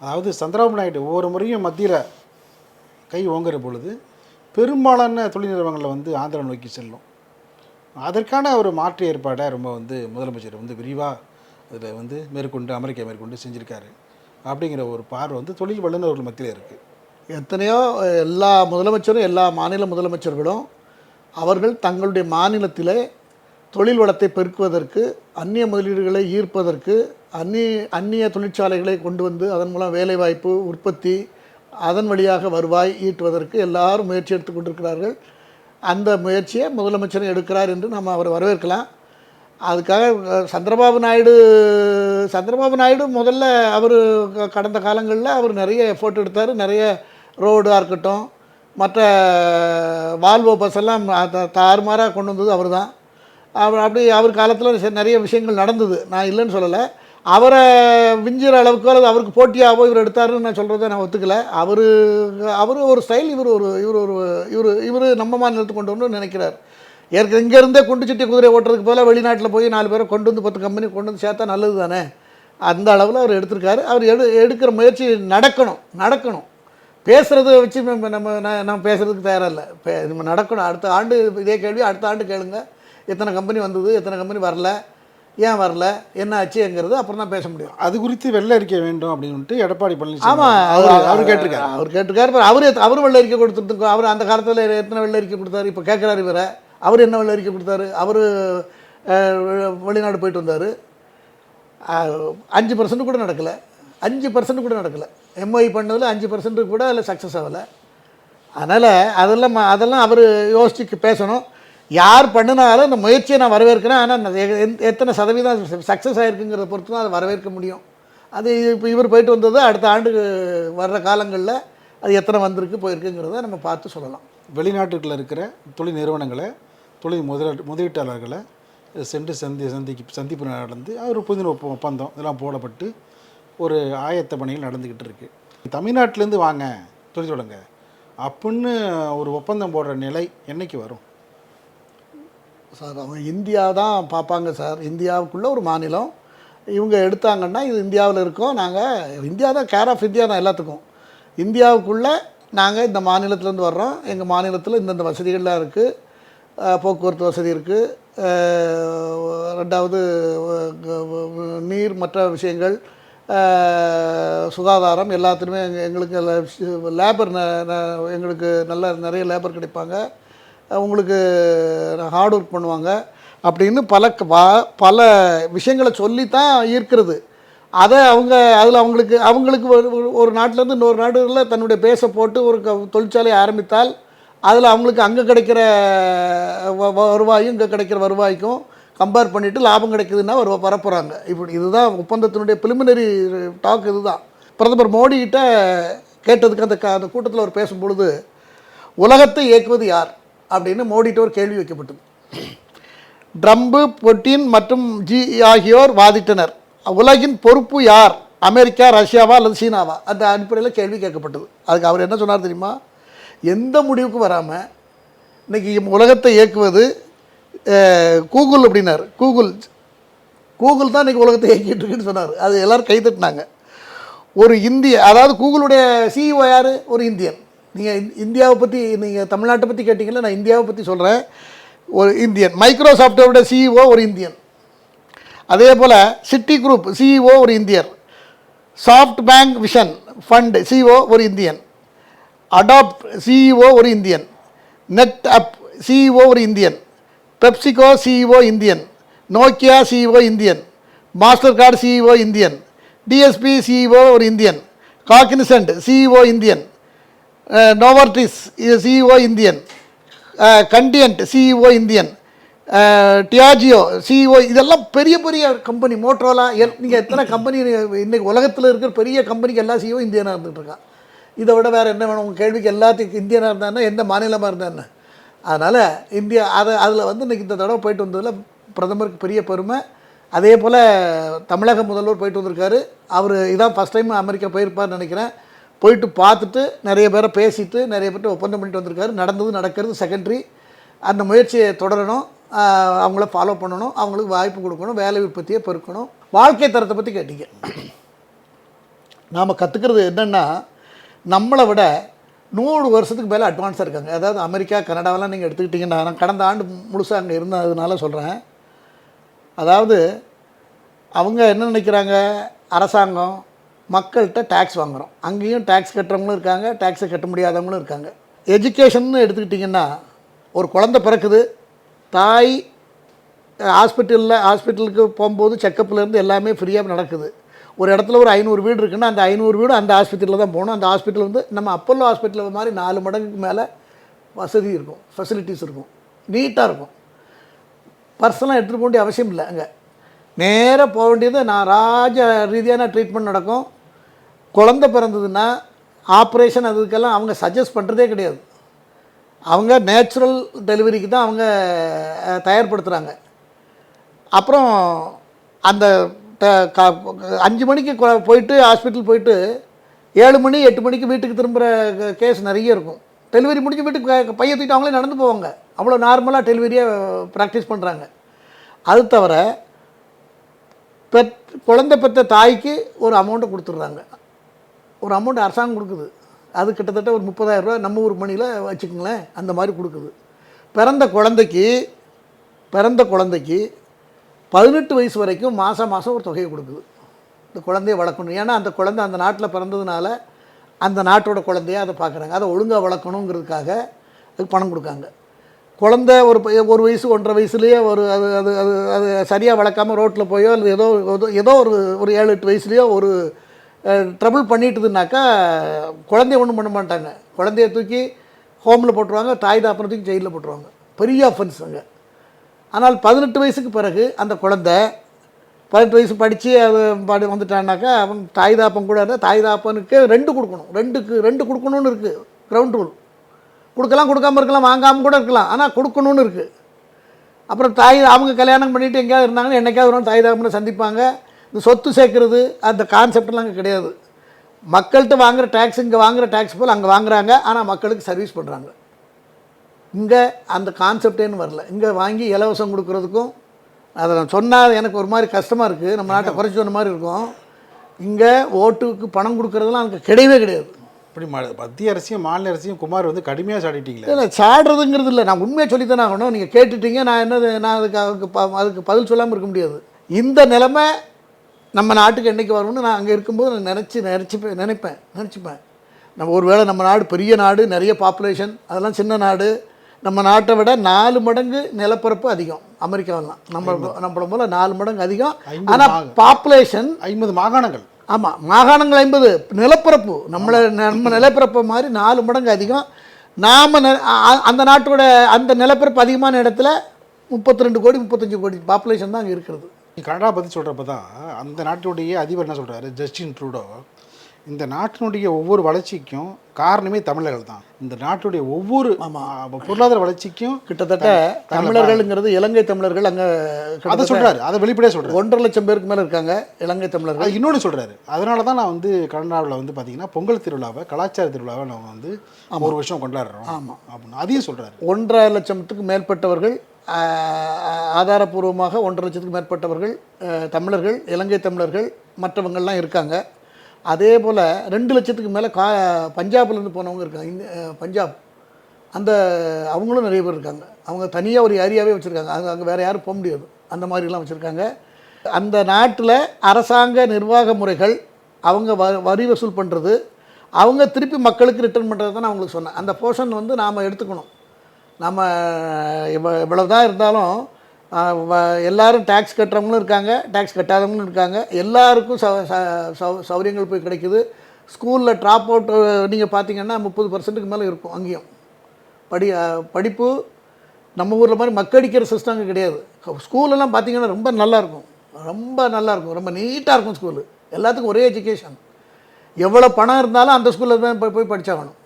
அதாவது சந்திரபாபு நாயுடு ஒவ்வொரு முறையும் மத்தியில் கை ஓங்குற பொழுது பெரும்பாலான தொழில் நிறுவனங்களில் வந்து ஆந்திரா நோக்கி செல்லும். அதற்கான ஒரு மாற்று ஏற்பாடை ரொம்ப வந்து முதலமைச்சர் வந்து விரிவாக அதில் வந்து மேற்கொண்டு அமெரிக்கா மேற்கொண்டு செஞ்சுருக்காரு. அப்படிங்கிற ஒரு பார்வை வந்து தொழில் வல்லுநர்கள் மத்தியில் இருக்குது எத்தனையோ எல்லா முதலமைச்சரும் எல்லா மாநில முதலமைச்சர்களும் அவர்கள் தங்களுடைய மாநிலத்திலே தொழில் வளத்தை பெருக்குவதற்கு அந்நிய முதலீடுகளை ஈர்ப்பதற்கு அந்நிய அந்நிய தொழிற்சாலைகளை கொண்டு வந்து அதன் மூலம் வேலைவாய்ப்பு உற்பத்தி அதன் வழியாக வருவாய் ஈட்டுவதற்கு எல்லாரும் முயற்சி எடுத்து கொண்டிருக்கிறார்கள். அந்த முயற்சியை முதலமைச்சர் எடுக்கிறார் என்று நம்ம அவரை வரவேற்கலாம். அதுக்காக சந்திரபாபு நாயுடு சந்திரபாபு நாயுடு முதல்ல அவர் கடந்த காலங்களில் அவர் நிறைய எஃபோர்ட் எடுத்தார். நிறைய ரோடாக இருக்கட்டும் மற்ற வால்வோ பஸ் எல்லாம் த- தாறுமாறாக கொண்டு வந்தது அவர் தான் அவர் அப்படி அவர் காலத்தில் நிறைய விஷயங்கள் நடந்தது. நான் இல்லைன்னு சொல்லலை. அவரை விஞ்சுற அளவுக்கு அல்லது அவருக்கு போட்டியாகவோ இவர் எடுத்தாருன்னு நான் சொல்கிறத நான் ஒத்துக்கலை. அவர் அவர் ஒரு ஸ்டைல் இவர் ஒரு இவர் ஒரு இவர் இவர் நம்ம மாநிலத்தை கொண்டு வரணும்னு நினைக்கிறார். ஏற்கனவே இங்கேருந்தே குண்டு சட்டி குதிரை ஓட்டுறதுக்கு போல வெளிநாட்டில் போய் நாலு பேரை கொண்டு வந்து பத்து கம்பெனி கொண்டு வந்து சேர்த்தா நல்லது தானே அந்த அளவில் அவர் எடுத்திருக்காரு. அவர் எடு எடுக்கிற முயற்சி நடக்கணும் நடக்கணும். பேசுகிறத வச்சு நம்ம நம்ம நம்ம பேசுகிறதுக்கு தயாராக இல்லை பே நம்ம நடக்கணும். அடுத்த ஆண்டு இதே கேள்வி அடுத்த ஆண்டு கேளுங்க. எத்தனை கம்பெனி வந்தது எத்தனை கம்பெனி வரல. ஏன் வரல? என்ன ஆச்சுங்கிறது அப்புறம் தான் பேச முடியும். அது குறித்து வெள்ளை அறிக்கை வேண்டும் அப்படின்னு எடப்பாடி பழனிசாமி ஆமாம் அவர் அவர் கேட்டிருக்காரு. அவர் கேட்டிருக்காரு. அவரு அவர் வெள்ள அறிக்கை கொடுத்துட்டு அவர் அந்த காலத்தில் எத்தனை வெள்ள அறிக்கை கொடுத்தாரு? இப்போ கேட்குறாரு இவரை. அவர் என்ன வெள்ள அறிக்கை கொடுத்தாரு? அவர் வெளிநாடு போயிட்டு வந்தார். அஞ்சு பர்சன்ட் கூட நடக்கலை. அஞ்சு பர்சன்ட் கூட நடக்கலை. எம்ஐ பண்ணதில் அஞ்சு பர்சன்ட் கூட அதில் சக்ஸஸ் ஆகலை. அதனால் அதெல்லாம் அதெல்லாம் அவர் யோசிச்சு பேசணும். யார் பண்ணினாலும் அந்த முயற்சியை நான் வரவேற்கிறேன். ஆனால் எத்தனை சதவீதம் சக்ஸஸ் ஆகிருக்குங்கிறத பொறுத்து தான் அதை வரவேற்க முடியும். அது இப்போ இவர் போயிட்டு வந்தது அடுத்த ஆண்டு வர்ற காலங்களில் அது எத்தனை வந்திருக்கு போயிருக்குங்கிறத நம்ம பார்த்து சொல்லலாம். வெளிநாட்டுகளில் இருக்கிற தொழில் நிறுவனங்களை தொழில் முதலீட்டு முதலீட்டாளர்களை சென்று சந்தி சந்தி சந்திப்பு நடந்து ஒரு புதின ஒப்பந்தம். இதெல்லாம் போடப்பட்டு ஒரு ஆயத்த பணிகள் நடந்துக்கிட்டு இருக்குது தமிழ்நாட்டிலேருந்து வாங்க தொழில் தொடங்க. அப்படின்னு ஒரு ஒப்பந்தம் போடுற நிலை என்னைக்கு வரும்? சார் அவங்க இந்தியா தான் பார்ப்பாங்க சார். இந்தியாவுக்குள்ளே ஒரு மாநிலம். இவங்க எடுத்தாங்கன்னா இது இந்தியாவில் இருக்கோம். நாங்கள் இந்தியா தான் கேர் ஆஃப் இந்தியா தான் எல்லாத்துக்கும். இந்தியாவுக்குள்ளே நாங்கள் இந்த மாநிலத்துலேருந்து வர்றோம். எங்கள் மாநிலத்தில் இந்தந்த வசதிகள்லாம் இருக்குது போக்குவரத்து வசதி இருக்குது ரெண்டாவது நீர் மற்ற விஷயங்கள் சுகாதாரம் எல்லாத்துலேயுமே எங்களுக்கு லேபர் எங்களுக்கு நல்ல நிறைய லேபர் கிடைப்பாங்க. உங்களுக்கு ஹார்ட் ஒர்க் பண்ணுவாங்க அப்படின்னு பல க- வா- பல விஷயங்களை சொல்லி தான் ஈர்க்கிறது. அதை அவங்க அதில் அவங்களுக்கு அவங்களுக்கு ஒரு ஒரு- நாட்டிலேருந்து இன்னொரு நாடுகளில் தன்னுடைய பேச போட்டு ஒரு க தொழிற்சாலை ஆரம்பித்தால் அதில் அவங்களுக்கு அங்கே கிடைக்கிற வ- வ- வருவாயும் இங்கே கிடைக்கிற வருவாய்க்கும் கம்பேர் பண்ணிவிட்டு லாபம் கிடைக்குதுன்னா ஒரு வரப்போகிறாங்க இப்படி இதுதான் ஒப்பந்தத்தினுடைய preliminary டாக் இதுதான். பிரதமர் மோடிக்கிட்ட கேட்டதுக்கு அந்த க- அந்த கூட்டத்தில் அவர் பேசும்பொழுது உலகத்தை இயக்குவது யார்? அப்படின்னு மோடிட்டு ஒரு கேள்வி வைக்கப்பட்டது. ட்ரம்பு புட்டின் மற்றும் ஜி ஆகியோர் வாதிட்டனர். உலகின் பொறுப்பு யார்? அமெரிக்கா ரஷ்யாவா அல்லது சீனாவா? அந்த அடிப்படையில் கேள்வி கேட்கப்பட்டது. அதுக்கு அவர் என்ன சொன்னார் தெரியுமா? எந்த முடிவுக்கும் வராமல் இன்றைக்கி உலகத்தை இயக்குவது கூகுள் அப்படின்னார். கூகுள் கூகுள் தான் இன்றைக்கி உலகத்தை இயக்கிட்டு இருக்குன்னு சொன்னார். அது எல்லோரும் கைத்தட்டினாங்க ஒரு இந்திய அதாவது கூகுளுடைய சிஇஓ யார்? ஒரு இந்தியன். நீங்கள் இந்தியாவை பற்றி நீங்கள் தமிழ்நாட்டை பற்றி கேட்டிங்கல்ல நான் இந்தியாவை பற்றி சொல்கிறேன் ஒரு இந்தியன் மைக்ரோசாஃப்டோட சிஇஓ ஒரு இந்தியன் அதே போல் சிட்டி குரூப் சிஇஓ ஒரு இந்தியர் SoftBank vision fund CEO ஒரு இந்தியன் அடாப்ட் சிஇஓ ஒரு இந்தியன் நெட் அப் சிஇஓ ஒரு Indian PepsiCo CEO Indian Nokia CEO Indian Mastercard CEO Indian DSP CEO ஒரு Indian Cognizant CEO Indian Novartis CEO Indian கண்டியன்ட் CEO Indian Diageo CEO இதெல்லாம் பெரிய பெரிய company Motorola L நீங்கள் எத்தனை company இன்றைக்கி உலகத்தில் இருக்கிற பெரிய கம்பெனிக்கு எல்லா சிஇஓ இந்தியனாக இருந்துகிட்ருக்கான் இதை விட வேறு என்ன வேணும்? உங்கள் கேள்விக்கு எல்லாத்துக்கும் இந்தியனாக இருந்தானே எந்த மாநிலமாக இருந்தானே அதனால் இந்தியா அதை அதில் வந்து இன்றைக்கி இந்த தடவை போயிட்டு வந்ததில் பிரதமருக்கு பெரிய பெருமை. அதே போல் தமிழக முதல்வர் போயிட்டு வந்திருக்காரு. அவர் இதான் ஃபஸ்ட் டைம் அமெரிக்கா போயிருப்பார்னு நினைக்கிறேன். போயிட்டு பார்த்துட்டு நிறைய பேரை பேசிட்டு நிறைய பேர்ட்ட ஒப்பந்தம் பண்ணிட்டு வந்திருக்காரு. நடந்தது நடக்கிறது செகண்டரி அந்த முயற்சியை தொடரணும். அவங்கள ஃபாலோ பண்ணணும். அவங்களுக்கு வாய்ப்பு கொடுக்கணும். வேலை உற்பத்தியை பெருக்கணும். வாழ்க்கை தரத்தை பற்றி கேட்டீங்க. நாம் கற்றுக்கிறது என்னென்னா நம்மளை விட நூறு வருஷத்துக்கு மேலே அட்வான்ஸாக இருக்காங்க. அதாவது அமெரிக்கா கனடாவெலாம் நீங்கள் எடுத்துக்கிட்டிங்கன்னா நான் கடந்த ஆண்டு முழுசாக அங்கே இருந்ததுனால சொல்கிறேன் அதாவது அவங்க என்ன நினைக்கிறாங்க? அரசாங்கம் மக்கள்கிட்ட டேக்ஸ் வாங்குகிறோம் அங்கேயும் டேக்ஸ் கட்டுறவங்களும் இருக்காங்க டேக்ஸை கட்ட முடியாதவங்களும் இருக்காங்க. எஜுகேஷன் எடுத்துக்கிட்டிங்கன்னா ஒரு குழந்தை பிறக்குது தாய் ஹாஸ்பிட்டலில் ஹாஸ்பிட்டலுக்கு போகும்போது செக்கப்லேருந்து எல்லாமே ஃப்ரீயாக நடக்குது. ஒரு இடத்துல ஒரு ஐநூறு வீடு இருக்குன்னா அந்த ஐநூறு வீடு அந்த ஹாஸ்பிட்டலில் தான் போகணும். அந்த ஹாஸ்பிட்டல் வந்து நம்ம அப்பல்லோ ஹாஸ்பிட்டல் மாதிரி நாலு மடங்குக்கு மேலே வசதி இருக்கும் ஃபெசிலிட்டிஸ் இருக்கும். நீட்டாக இருக்கும். பர்சனலாக எடுத்துகிட்டு போக வேண்டிய அவசியம் இல்லை அங்கே. நேராக போக வேண்டியது நான் ராஜ ரீதியான ட்ரீட்மெண்ட் நடக்கும். குழந்தை பிறந்ததுன்னா ஆப்ரேஷன் அதுக்கெல்லாம் அவங்க சஜஸ்ட் பண்ணுறதே கிடையாது. அவங்க நேச்சுரல் டெலிவரிக்கு தான் அவங்க தயார்படுத்துகிறாங்க அப்புறம் அந்த க- அஞ்சு மணிக்கு போயிட்டு ஹாஸ்பிட்டல் போயிட்டு ஏழு மணி எட்டு மணிக்கு வீட்டுக்கு திரும்புகிற கேஸ் நிறைய இருக்கும். டெலிவரி முடிஞ்சு வீட்டுக்கு பையன் தூக்கிட்டு அவங்களே நடந்து போவாங்க. அவ்வளோ நார்மலாக டெலிவரியை ப்ராக்டிஸ் பண்ணுறாங்க அது தவிர பெத் குழந்தை பெற்ற தாய்க்கு ஒரு அமௌண்ட்டை கொடுத்துட்றாங்க. ஒரு அமௌண்ட் அரசாங்கம் கொடுக்குது. அது கிட்டத்தட்ட ஒரு முப்பதாயிரம் ரூபாய் நம்ம ஊர் மணியில் வச்சுக்கோங்களேன் அந்த மாதிரி கொடுக்குது. பிறந்த குழந்தைக்கு பிறந்த குழந்தைக்கு பதினெட்டு வயசு வரைக்கும் மாதம் மாதம் ஒரு தொகையை கொடுக்குது. இந்த குழந்தைய வளர்க்கணும். ஏன்னா அந்த குழந்தை அந்த நாட்டில் பிறந்ததுனால அந்த நாட்டோட குழந்தைய அதை பார்க்குறாங்க. அதை ஒழுங்காக வளர்க்கணுங்கிறதுக்காக அதுக்கு பணம் கொடுக்காங்க. குழந்தை ஒரு ஒரு வயசு ஒன்றரை வயசுலேயே ஒரு அது அது அது அது சரியாக வளர்க்காம ரோட்டில் போயோ இல்லை ஏதோ ஏதோ- ஏதோ ஒரு ஒரு ஏழு எட்டு வயசுலேயோ ஒரு ட்ரபிள் பண்ணிட்டுதுனாக்கா குழந்தைய ஒன்றும் பண்ண மாட்டாங்க. குழந்தைய தூக்கி ஹோமில் போட்டுருவாங்க தாய் தாப்பனை தூக்கி ஜெயிலில் போட்டுருவாங்க. பெரிய அஃபென்ஸ் அங்கே. ஆனால் பதினெட்டு வயசுக்கு பிறகு அந்த குழந்தை பதினெட்டு வயசு படித்து அது பாடி வந்துட்டான்னாக்கா அவன் தாய் தாப்பம் கூட இருந்தால் தாய் தாப்பனுக்கு ரெண்டு கொடுக்கணும். ரெண்டுக்கு ரெண்டு கொடுக்கணும்னு இருக்குது கிரவுண்ட் ரூல் கொடுக்கலாம் கொடுக்காம இருக்கலாம் வாங்காமல் கூட இருக்கலாம். ஆனால் கொடுக்கணும்னு இருக்குது அப்புறம் தாய் அவங்க கல்யாணம் பண்ணிவிட்டு எங்கேயாவது இருந்தாங்கன்னா என்னைக்காவது ஒரு தாய் தாப்பனை சந்திப்பாங்க. இந்த சொத்து சேர்க்கறது அந்த கான்செப்ட்லாம் அங்கே கிடையாது. மக்கள்கிட்ட வாங்குற டேக்ஸ் இங்கே வாங்குற டேக்ஸ் போல் அங்கே வாங்குறாங்க. ஆனால் மக்களுக்கு சர்வீஸ் பண்ணுறாங்க இங்கே அந்த கான்செப்டேன்னு வரல. இங்கே வாங்கி இலவசம் கொடுக்குறதுக்கும் அதை நான் சொன்னால் எனக்கு ஒரு மாதிரி கஷ்டமாக இருக்குது நம்ம நாட்டை குறைச்சி சொன்ன மாதிரி இருக்கும். இங்கே ஓட்டுக்கு பணம் கொடுக்குறதுலாம் அங்கே கிடையவே கிடையாது. இப்படி மத்திய அரசையும் மாநில அரசையும் குமார் வந்து கடுமையாக சாடிட்டீங்களே. இல்லை சாடுறதுங்கிறது இல்லை. நான் உண்மையை சொல்லித்தானே ஆகணும். நீங்கள் கேட்டுட்டீங்க. நான் என்னது நான் அதுக்கு அதுக்கு ப- அதுக்கு பதில் சொல்லாமல் இருக்க முடியாது. இந்த நிலைமை நம்ம நாட்டுக்கு என்றைக்கு வரும்னு நான் அங்கே இருக்கும்போது நான் நினச்சி நினச்சிப்பேன் நினைப்பேன். நினச்சிப்பேன். நம்ம ஒருவேளை நம்ம நாடு பெரிய நாடு நிறைய பாப்புலேஷன் அதெல்லாம் சின்ன நாடு நம்ம நாட்டை விட நாலு மடங்கு நிலப்பரப்பு அதிகம். அமெரிக்காவெல்லாம். நம்ம நம்மள போல நாலு மடங்கு அதிகம். ஆனால். பாப்புலேஷன் ஐம்பது மாகாணங்கள். ஆமாம் மாகாணங்கள் ஐம்பது. நிலப்பரப்பு. நம்மளை நம்ம நிலப்பரப்பு மாதிரி நாலு மடங்கு அதிகம். நாம் அந்த நாட்டோட அந்த நிலப்பரப்பு அதிகமான இடத்துல முப்பத்தி ரெண்டு கோடி முப்பத்தஞ்சு கோடி பாப்புலேஷன் தான் அங்கே இருக்கிறது. கனடா பற்றி சொல்கிறப்ப தான் அந்த நாட்டுடைய அதிபர் என்ன சொல்கிறாரு ஜஸ்டின் ட்ரூடோ இந்த நாட்டினுடைய ஒவ்வொரு வளர்ச்சிக்கும் காரணமே தமிழர்கள் தான். இந்த நாட்டுடைய ஒவ்வொரு பொருளாதார வளர்ச்சிக்கும் கிட்டத்தட்ட தமிழர்கள்ங்கிறது இலங்கை தமிழர்கள் அங்கே அதை சொல்கிறாரு அதை வெளிப்படையாக சொல்கிறாரு ஒன்றரை லட்சம் பேருக்கு மேலே இருக்காங்க இலங்கை தமிழர்கள். இன்னொன்று சொல்கிறாரு அதனால தான் நான் வந்து கனடாவில் வந்து பார்த்தீங்கன்னா பொங்கல் திருவிழாவை கலாச்சார திருவிழாவை நம்ம வந்து ஒரு வருஷம் கொண்டாடுறோம் ஆமாம் அப்படின்னு அதையும் சொல்கிறாரு ஒன்றரை லட்சத்துக்கு மேற்பட்டவர்கள் ஆதாரபூர்வமாக ஒன்றரை லட்சத்துக்கு மேற்பட்டவர்கள் தமிழர்கள் இலங்கை தமிழர்கள் மற்றவங்கள்லாம் இருக்காங்க. அதே போல் ரெண்டு லட்சத்துக்கு மேலே கா பஞ்சாப்லேருந்து போனவங்க இருக்காங்க. இந்த பஞ்சாப். அந்த அவங்களும் நிறைய பேர் இருக்காங்க. அவங்க தனியாக ஒரு ஏரியாவே வச்சுருக்காங்க. அங்கே அங்கே வேறு யாரும் போக முடியாது. அந்த மாதிரிலாம் வச்சுருக்காங்க. அந்த நாட்டில் அரசாங்க நிர்வாக முறைகள் அவங்க வ வரி வசூல் பண்ணுறது அவங்க திருப்பி மக்களுக்கு ரிட்டர்ன் பண்ணுறது தான் நான் அவங்களுக்கு சொன்னேன். அந்த போர்ஷன் வந்து நாம் எடுத்துக்கணும். நம்ம இவ்வ இவ்வளவு தான் இருந்தாலும் எல்லோரும் வ- எல்லாரும் டேக்ஸ் கட்டுறவங்களும் இருக்காங்க டேக்ஸ் கட்டாதவங்களும் இருக்காங்க. எல்லாருக்கும் சௌ ச- சௌ- சௌரியங்கள் போய் கிடைக்குது. ஸ்கூலில் ட்ராப் அவுட் நீங்கள் பார்த்தீங்கன்னா முப்பது பர்சன்ட்டுக்கு மேலே இருக்கும் அங்கேயும். படி படிப்பு நம்ம ஊரில் மாதிரி மக்கடிக்கிற சிஸ்டம் அங்கே கிடையாது. ஸ்கூலெல்லாம் பார்த்தீங்கன்னா ரொம்ப நல்லா இருக்கும். ரொம்ப நல்லாயிருக்கும் ரொம்ப நீட்டாக இருக்கும் ஸ்கூலு எல்லாத்துக்கும் ஒரே எஜுகேஷன் எவ்வளோ பணம் இருந்தாலும் அந்த ஸ்கூலில் தான் போய் போய் படித்தாகணும்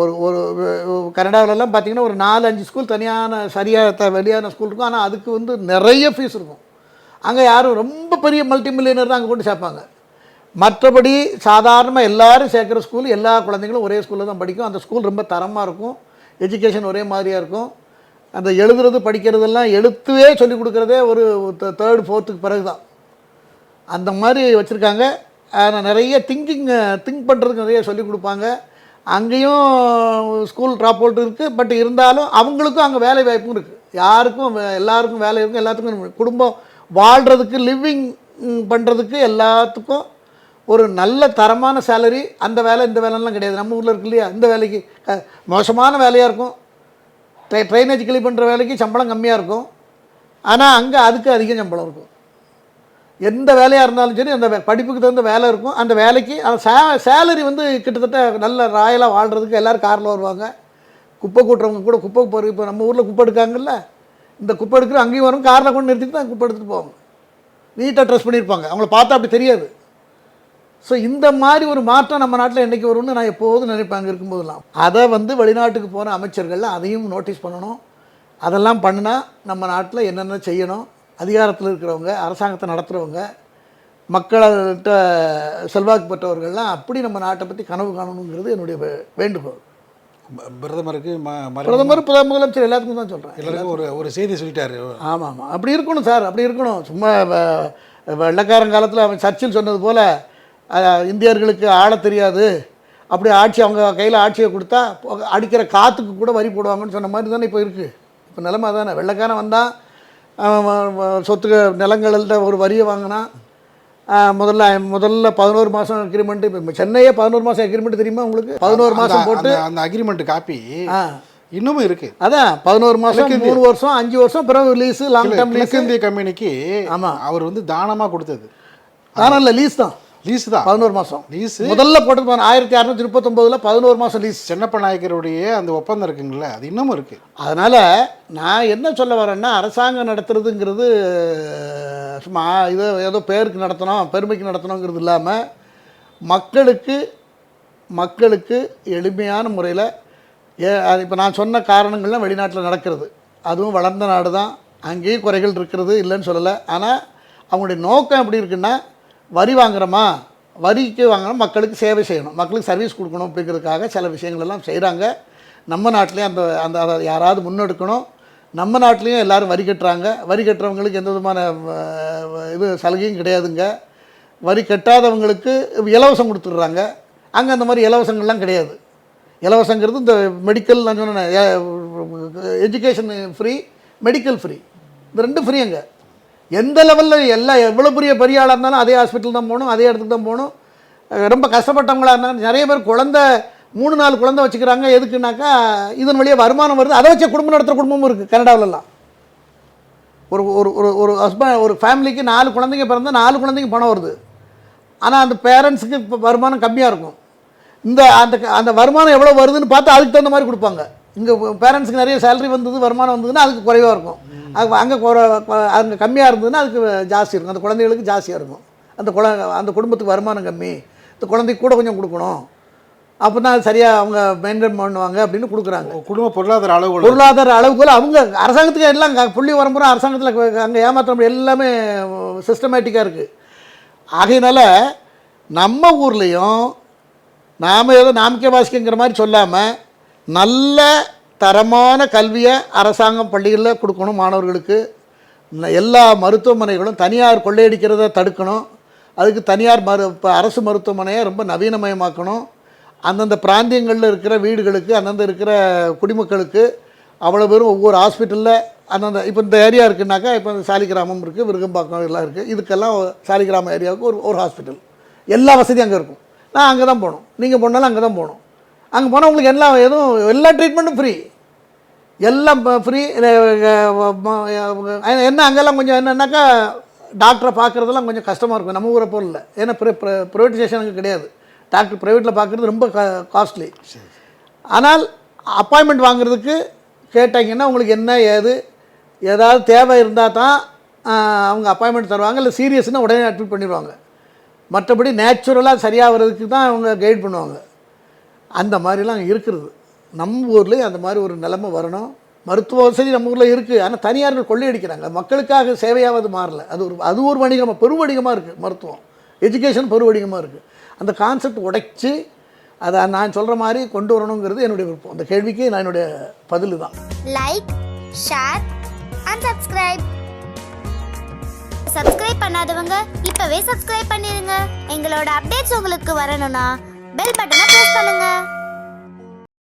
ஒரு ஒரு கனடாவிலலாம் பார்த்தீங்கன்னா ஒரு நாலு அஞ்சு ஸ்கூல் தனியான சரியாக த வெளியான ஸ்கூல் இருக்கும். ஆனால் அதுக்கு வந்து நிறைய ஃபீஸ் இருக்கும். அங்கே யாரும் ரொம்ப பெரிய மல்டி மில்லியனர் தான் அங்கே கொண்டு சேர்ப்பாங்க. மற்றபடி சாதாரணமாக எல்லோரும் சேர்க்குற ஸ்கூல் எல்லா குழந்தைங்களும் ஒரே ஸ்கூலில் தான் படிக்கும். அந்த ஸ்கூல் ரொம்ப தரமாக இருக்கும். எஜுகேஷன் ஒரே மாதிரியாக இருக்கும். அந்த எழுதுறது படிக்கிறதெல்லாம் எழுத்துவே சொல்லிக் கொடுக்குறதே ஒரு தேர்டு ஃபோர்த்துக்கு பிறகு தான் அந்த மாதிரி வச்சுருக்காங்க. ஆனால் நிறைய திங்கிங் திங்க் பண்ணுறதுக்கு நிறைய சொல்லிக் கொடுப்பாங்க. அங்கேயும் ஸ்கூல் ட்ராப் அவுட் இருக்குது பட் இருந்தாலும் அவங்களுக்கும் அங்கே வேலை வாய்ப்பும் இருக்குது யாருக்கும் எல்லாருக்கும் வேலை இருக்கும் எல்லாத்துக்கும் குடும்பம் வாழ்கிறதுக்கு லிவிங் பண்ணுறதுக்கு எல்லாத்துக்கும் ஒரு நல்ல தரமான சேலரி அந்த வேலை இந்த வேலைலாம் கிடையாது. நம்ம ஊரில் இருக்கு இல்லையா? இந்த வேலைக்கு மோசமான வேலையாக இருக்கும். ட்ரை ட்ரைனேஜ் கிளி பண்ணுற வேலைக்கு சம்பளம் கம்மியாக இருக்கும். ஆனால் அங்கே அதுக்கு அதிக சம்பளம் இருக்கும். எந்த வேலையாக இருந்தாலும் சரி அந்த படிப்புக்கு தகுந்த வேலை இருக்கும். அந்த வேலைக்கு அந்த சே சேலரி வந்து கிட்டத்தட்ட நல்ல ராயலாக வாழ்கிறதுக்கு எல்லோரும் காரில் வருவாங்க. குப்பை கூட்டுறவங்க கூட குப்பை போகிற இப்போ நம்ம ஊரில் குப்பை எடுக்காங்கல்ல இந்த குப்பை எடுக்கிற அங்கேயும் வரும் காரில் கொண்டு நிறுத்திட்டு தான் குப்பை எடுத்துகிட்டு போவாங்க. நீட்டாக ட்ரெஸ் பண்ணியிருப்பாங்க அவங்கள பார்த்தா அப்படி தெரியாது. ஸோ இந்த மாதிரி ஒரு மாற்றம் நம்ம நாட்டில் என்றைக்கு வரும்னு நான் எப்போதும் நினைப்பேன் அங்கே இருக்கும்போதெல்லாம். அதை வந்து வெளிநாட்டுக்கு போன அமைச்சர்கள் அதையும் நோட்டீஸ் பண்ணணும். அதெல்லாம் பண்ணினா நம்ம நாட்டில் என்னென்ன செய்யணும் அதிகாரத்தில் இருக்கிறவங்க அரசாங்கத்தை நடத்துகிறவங்க மக்கள்கிட்ட செல்வாக்கு பெற்றவர்கள்லாம் அப்படி நம்ம நாட்டை பற்றி கனவு காணணுங்கிறது என்னுடைய வேண்டுகோள். பிரதமருக்கு பிரதமர் புத முதலமைச்சர் எல்லாத்துக்கும் தான் சொல்கிறேன் எல்லாருக்கும் ஒரு ஒரு செய்தி சொல்லிட்டாரு. ஆமாம். ஆமாம் அப்படி இருக்கணும் சார் அப்படி இருக்கணும். சும்மா வெள்ளைக்காரன் காலத்தில் அவன் சர்ச்சில் சொன்னது போல் இந்தியர்களுக்கு ஆளத் தெரியாது. அப்படி ஆட்சி அவங்க கையில் ஆட்சியை கொடுத்தா அடிக்கிற காற்றுக்கு கூட வரி போடுவாங்கன்னு சொன்ன மாதிரி தானே இப்போ இருக்குது இப்போ நிலைமை தானே வெள்ளைக்காரன் வந்தால் சொத்து நிலங்கள்கிட்ட ஒரு வரியை வாங்கினா முதல்ல முதல்ல பதினோரு மாதம் அக்ரிமெண்ட் இப்போ சென்னையே பதினோரு மாதம் அக்ரிமெண்ட் தெரியுமா உங்களுக்கு? பதினோரு மாதம் போட்டு அந்த- அக்ரிமெண்ட் காப்பி இன்னமும் இருக்கு. அதான் பதினோரு மாதம் மூணு வருஷம் அஞ்சு வருஷம் பிறகு லீஸு லாங் டேர்ம் லீஸு கிழக்கிந்திய கம்பெனிக்கு ஆமா. அவர் வந்து தானமா கொடுத்தது. ஆனால் இல்லை லீஸ் தான். லீஸ் தான். பதினோரு மாதம் லீஸ் முதல்ல போட்டு ஆயிரத்தி அறநூற்றி முப்பத்தொம்போதில் பதினோரு மாதம் லீஸ் சென்னப்ப நாயக்கருடைய அந்த ஒப்பந்தம் இருக்குங்களே அது இன்னமும் இருக்கு. அதனால் நான் என்ன சொல்ல வரேன்னா அரசாங்கம் நடத்துறதுங்கிறது சும்மா இது ஏதோ பேருக்கு நடத்தணும் பெருமைக்கு நடத்தணுங்கிறது இல்லாமல் மக்களுக்கு மக்களுக்கு எளிமையான முறையில் ஏ இப்போ நான் சொன்ன காரணங்கள்லாம் வெளிநாட்டில் நடக்கிறது. அதுவும் வளர்ந்த நாடு தான் அங்கேயும் குறைகள் இருக்கிறது இல்லைன்னு சொல்லலை. ஆனால் அவங்களுடைய நோக்கம் எப்படி இருக்குன்னா வரி வாங்குறோமா? வரிக்கு வாங்கினா மக்களுக்கு சேவை செய்யணும். மக்களுக்கு சர்வீஸ் கொடுக்கணும் அப்படிங்கிறதுக்காக சில விஷயங்கள் எல்லாம் செய்கிறாங்க நம்ம நாட்டிலையும் அந்த அந்த அதை யாராவது முன்னெடுக்கணும். நம்ம நாட்டிலையும் எல்லோரும் வரி கட்டுறாங்க. வரி கட்டுறவங்களுக்கு எந்த விதமான இது சலுகையும் கிடையாதுங்க. வரி கட்டாதவங்களுக்கு இலவசம் கொடுத்துட்றாங்க. அங்கே அந்த மாதிரி இலவசங்கள்லாம் கிடையாது. இலவசங்கிறது இந்த மெடிக்கல் நான் சொன்னேன் எஜுகேஷன் ஃப்ரீ மெடிக்கல் ஃப்ரீ இந்த ரெண்டும் ஃப்ரீ அங்கே. எந்த லெவலில் எல்லாம் எவ்வளோ பெரிய பெரிய ஆளாக இருந்தாலும் அதே ஹாஸ்பிட்டல் தான் போகணும் அதே இடத்துக்கு தான் போகணும். ரொம்ப கஷ்டப்பட்டவங்களாக இருந்தாலும் நிறைய பேர் குழந்தை மூணு நாலு குழந்தை வச்சுக்கிறாங்க. எதுக்குனாக்கா இதன் வழியாக வருமானம் வருது. அதை வச்சு குடும்பம் நடத்துகிற குடும்பமும் இருக்குது கனடாவிலலாம். ஒரு ஒரு ஒரு ஒரு ஹஸ்பண்ட் ஒரு ஃபேமிலிக்கு நாலு குழந்தைங்க பிறந்தால் நாலு குழந்தைங்க பணம் வருது. ஆனால் அந்த பேரண்ட்ஸுக்கு இப்போ வருமானம் கம்மியாக இருக்கும். இந்த அந்த அந்த வருமானம் எவ்வளோ வருதுன்னு பார்த்து அதுக்கு தகுந்த மாதிரி கொடுப்பாங்க. இங்கே பேரண்ட்ஸுக்கு நிறைய சேலரி வந்தது வருமானம் வந்ததுன்னா அதுக்கு குறைவாக இருக்கும். அது அங்கே குறை அங்கே கம்மியாக இருந்ததுன்னா அதுக்கு ஜாஸ்தி இருக்கும். அந்த குழந்தைகளுக்கு ஜாஸ்தியாக இருக்கும். அந்த குழ அந்த குடும்பத்துக்கு வருமானம் கம்மி. இந்த குழந்தைக்கு கூட கொஞ்சம் கொடுக்கணும். அப்போ தான் சரியாக அவங்க மெயின்டைன் பண்ணுவாங்க அப்படின்னு கொடுக்குறாங்க. குடும்ப பொருளாதார அளவுகள். பொருளாதார அளவுக்குள்ள அவங்க அரசாங்கத்துக்கு எல்லாம் புள்ளி வரம்புற அரசாங்கத்தில் அங்கே ஏமாற்ற முடியும் எல்லாமே சிஸ்டமேட்டிக்காக இருக்குது ஆகையினால நம்ம ஊர்லேயும் நாம் ஏதோ நாமக்கே வாசிக்கங்கிற மாதிரி சொல்லாமல் நல்ல தரமான கல்வியை அரசாங்கம் பள்ளிகளில் கொடுக்கணும் மாணவர்களுக்கு. எல்லா மருத்துவமனைகளும் தனியார் கொள்ளையடிக்கிறத தடுக்கணும். அதுக்கு தனியார் மரு இப்போ அரசு மருத்துவமனையை ரொம்ப நவீனமயமாக்கணும். அந்தந்த பிராந்தியங்களில் இருக்கிற வீடுகளுக்கு அந்தந்த இருக்கிற குடிமக்களுக்கு அவ்வளோ பேரும் ஒவ்வொரு ஹாஸ்பிட்டலில் அந்தந்த இப்போ இந்த ஏரியா இருக்குனாக்கா இப்போ இந்த சாலிகிராமம் இருக்குது விருகம்பாக்கம் எல்லாம் இருக்குது இதுக்கெல்லாம் சாலிகிராம ஏரியாவுக்கு ஒரு ஒரு ஹாஸ்பிட்டல் எல்லா வசதியும் அங்கே இருக்கும். நான் அங்கே தான் போகணும். நீங்கள் போனாலும் அங்கே தான் போகணும். அங்கே போனால் உங்களுக்கு எல்லாம் எதுவும் எல்லா ட்ரீட்மெண்ட்டும் ஃப்ரீ எல்லாம் ஃப்ரீ என்ன அங்கெல்லாம் கொஞ்சம் என்னன்னாக்கா டாக்டரை பார்க்குறதெல்லாம் கொஞ்சம் கஷ்டமாக இருக்கும். நம்ம ஊரை போல் இல்லை. ஏன்னா ப்ரைவேட்டைசேஷன் அங்கே கிடையாது. டாக்டர் ப்ரைவேட்டில் பார்க்குறது ரொம்ப காஸ்ட்லி ஆனால் அப்பாயின்மெண்ட் வாங்குறதுக்கு கேட்டாங்கன்னா உங்களுக்கு என்ன ஏது ஏதாவது தேவை இருந்தால் தான் அவங்க அப்பாயின்மெண்ட் தருவாங்க. இல்லை சீரியஸ்னால் உடனே அட்மிட் பண்ணிடுவாங்க. மற்றபடி நேச்சுரலாக சரியாகிறதுக்கு தான் அவங்க கைட் பண்ணுவாங்க. அந்த மாதிரிலாம் இருக்கிறது. நம்ம ஊர்லேயும் அந்த மாதிரி ஒரு நிலைமை வரணும். மருத்துவ வசதி நம்ம ஊரில் இருக்குது ஆனால் தனியார்கள் கொள்ளையடிக்கிறாங்க மக்களுக்காக சேவையாவது மாறல. அது ஒரு அது ஒரு வணிகமாக பெரும் வணிகமாக இருக்குது மருத்துவம். எஜுகேஷன் பெரும் வணிகமாக இருக்குது அந்த கான்செப்ட் உடைச்சி அதை நான் சொல்கிற மாதிரி கொண்டு வரணுங்கிறது என்னுடைய விருப்பம். அந்த கேள்விக்கு நான் என்னுடைய பதில் தான். Like share and subscribe subscribe பண்ணாதவங்க இப்பவே சப்ஸ்கிரைப் பண்ணிருங்க. எங்களோட அப்டேட்ஸ் உங்களுக்கு வரணும்னா பெல் பட்டனை பிரஸ் பண்ணுங்க.